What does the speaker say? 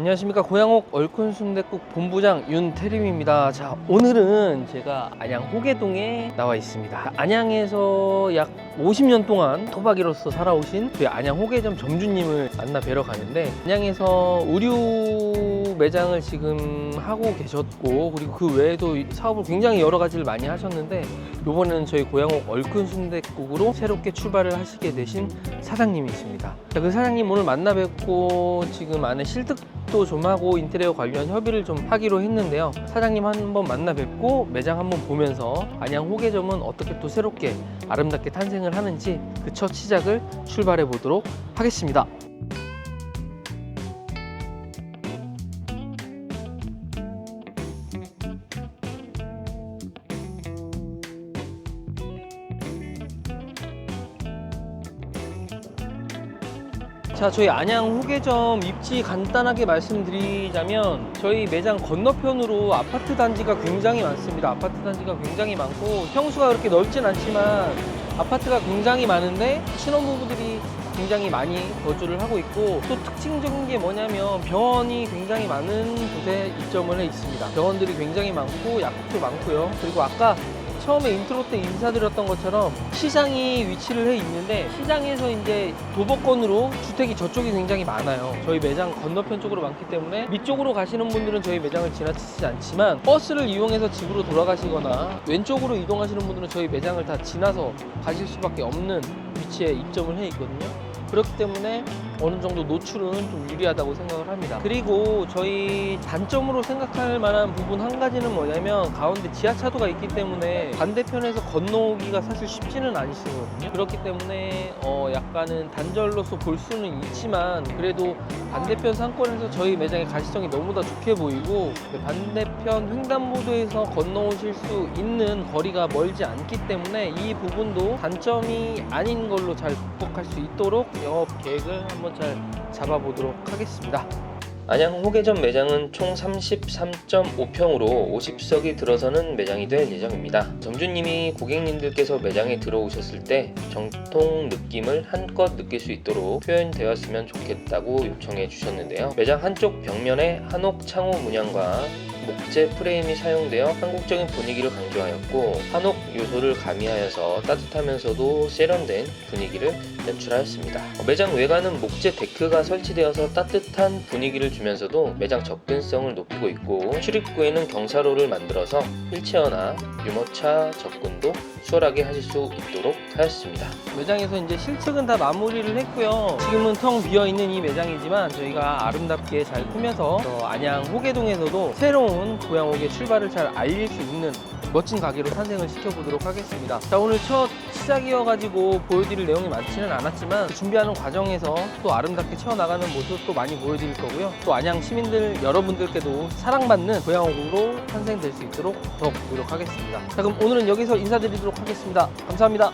안녕하십니까 고양옥 얼큰 순댓국 본부장 윤태림입니다. 자 오늘은 제가 안양 호계동에 나와 있습니다. 안양에서 약 50년 동안 토박이로서 살아오신 저희 안양 호계점 점주님을 만나 뵈러 가는데 안양에서 의류 매장을 지금 하고 계셨고 그리고 그 외에도 사업을 굉장히 여러 가지를 많이 하셨는데 이번에는 저희 고양옥 얼큰 순댓국으로 새롭게 출발을 하시게 되신 사장님이십니다. 자, 그 사장님 오늘 만나 뵙고 지금 안에 실득 도 좀 하고 인테리어 관련 협의를 좀 하기로 했는데요. 사장님 한번 만나 뵙고 매장 한번 보면서 안양 호계점은 어떻게 또 새롭게 아름답게 탄생을 하는지 그 첫 시작을 출발해 보도록 하겠습니다. 자, 저희 안양 호계점 입지 간단하게 말씀드리자면 저희 매장 건너편으로 아파트 단지가 굉장히 많습니다. 아파트 단지가 굉장히 많고 평수가 그렇게 넓진 않지만 아파트가 굉장히 많은데 신혼부부들이 굉장히 많이 거주를 하고 있고 또 특징적인 게 뭐냐면 병원이 굉장히 많은 곳에 입점을 해 있습니다. 병원들이 굉장히 많고 약국도 많고요. 그리고 아까 처음에 인트로 때 인사드렸던 것처럼 시장이 위치를 해 있는데 시장에서 이제 도보권으로 주택이 저쪽이 굉장히 많아요. 저희 매장 건너편 쪽으로 많기 때문에 위쪽으로 가시는 분들은 저희 매장을 지나치지 않지만 버스를 이용해서 집으로 돌아가시거나 왼쪽으로 이동하시는 분들은 저희 매장을 다 지나서 가실 수밖에 없는 위치에 입점을 해 있거든요. 그렇기 때문에 어느 정도 노출은 좀 유리하다고 생각을 합니다. 그리고 저희 단점으로 생각할 만한 부분 한 가지는 뭐냐면 가운데 지하차도가 있기 때문에 반대편에서 건너오기가 사실 쉽지는 않으시거든요. 그렇기 때문에 어 약간은 단절로서 볼 수는 있지만 그래도 반대편 상권에서 저희 매장의 가시성이 너무나 좋게 보이고 반대편 횡단보도에서 건너오실 수 있는 거리가 멀지 않기 때문에 이 부분도 단점이 아닌 걸로 잘 극복할 수 있도록 영업 계획을 한번 잘 잡아보도록 하겠습니다. 안양 호계점 매장은 총 33.5평으로 50석이 들어서는 매장이 될 예정입니다. 점주님이 고객님들께서 매장에 들어오셨을 때 정통 느낌을 한껏 느낄 수 있도록 표현되었으면 좋겠다고 요청해 주셨는데요. 매장 한쪽 벽면에 한옥 창호 문양과 목재 프레임이 사용되어 한국적인 분위기를 강조하였고 한옥 요소를 가미하여서 따뜻하면서도 세련된 분위기를 연출하였습니다. 어, 매장 외관은 목재 데크가 설치되어서 따뜻한 분위기를 주면서도 매장 접근성을 높이고 있고 출입구에는 경사로를 만들어서 휠체어나 유모차 접근도 수월하게 하실 수 있도록 하였습니다. 매장에서 이제 실측은 다 마무리를 했고요. 지금은 텅 비어 있는 이 매장이지만 저희가 아름답게 잘 꾸며서 어, 안양 호계동에서도 새로운 고양옥의 출발을 잘 알릴 수 있는 멋진 가게로 탄생을 시켜보도록 하겠습니다. 자 오늘 첫 시작이어가지고 보여드릴 내용이 많지는 않았지만 준비하는 과정에서 또 아름답게 채워나가는 모습 또 많이 보여드릴 거고요. 또 안양 시민들 여러분들께도 사랑받는 고양옥으로 탄생될 수 있도록 더욱 노력하겠습니다. 자 그럼 오늘은 여기서 인사드리도록 하겠습니다. 감사합니다.